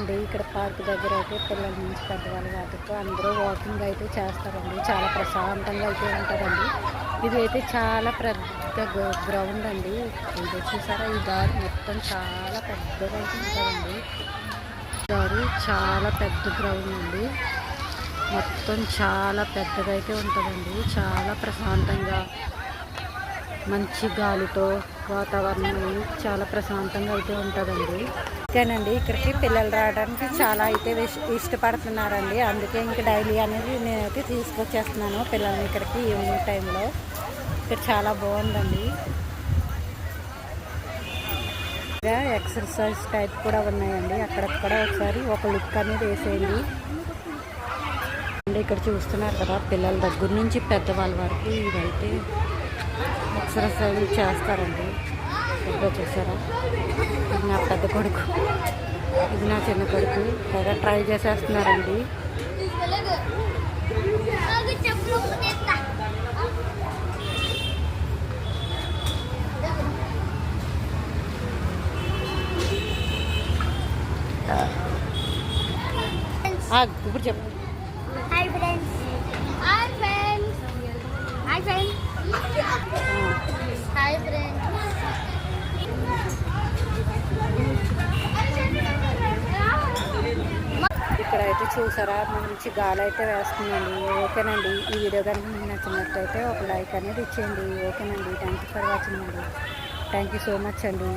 అండి. ఇక్కడ పార్క్ దగ్గర అయితే పిల్లల నుంచి పెద్దవాళ్ళ వాటితో అందరూ వాకింగ్ అయితే చేస్తారండి. చాలా ప్రశాంతంగా అయితే ఉంటుందండి ఇది అయితే చాలా పెద్ద గ్రౌండ్ అండి. ఇది వచ్చేసారా ఈ దారి మొత్తం చాలా పెద్దగా అయితే ఉంటుందండి. దారి చాలా పెద్ద గ్రౌండ్ అండి. మొత్తం చాలా పెద్దగా అయితే ఉంటుందండి. చాలా ప్రశాంతంగా మంచి గాలితో వాతావరణం చాలా ప్రశాంతంగా అయితే ఉంటుందండి. ఓకేనండి ఇక్కడికి పిల్లలు రావడానికి చాలా అయితే ఇష్టపడుతున్నారండి. అందుకే ఇంక డైలీ అనేది నేనైతే తీసుకొచ్చేస్తున్నాను పిల్లల్ని ఇక్కడికి ఈవినింగ్ టైంలో. ఇక్కడ చాలా బాగుందండి. ఎక్సర్సైజ్ టైప్ కూడా ఉన్నాయండి. అక్కడక్కడ ఒకసారి ఒక లుక్ అనేది వేసేయండి. అండి ఇక్కడ చూస్తున్నారు కదా పిల్లల దగ్గర నుంచి పెద్దవాళ్ళ వరకు ఇవైతే ఎక్సర్సైజ్ చేస్తారండి. ఇక్కడ చూసారా? ఇది నా పెద్ద కొడుకు. ఇది నా చిన్న కొడుకు. బాగా ట్రై చేసేస్తున్నారండి. ఇప్పుడు చెప్పు. చూసారా? మంచి గాలి అయితే వేస్తుందండి. ఓకేనండి. ఈ వీడియో కనుక మీకు నచ్చినట్టయితే ఒక లైక్ అనేది ఇచ్చేయండి. ఓకేనండి. థ్యాంక్ యూ ఫర్ వాచింగ్ అండి. థ్యాంక్ యూ సో మచ్ అండి.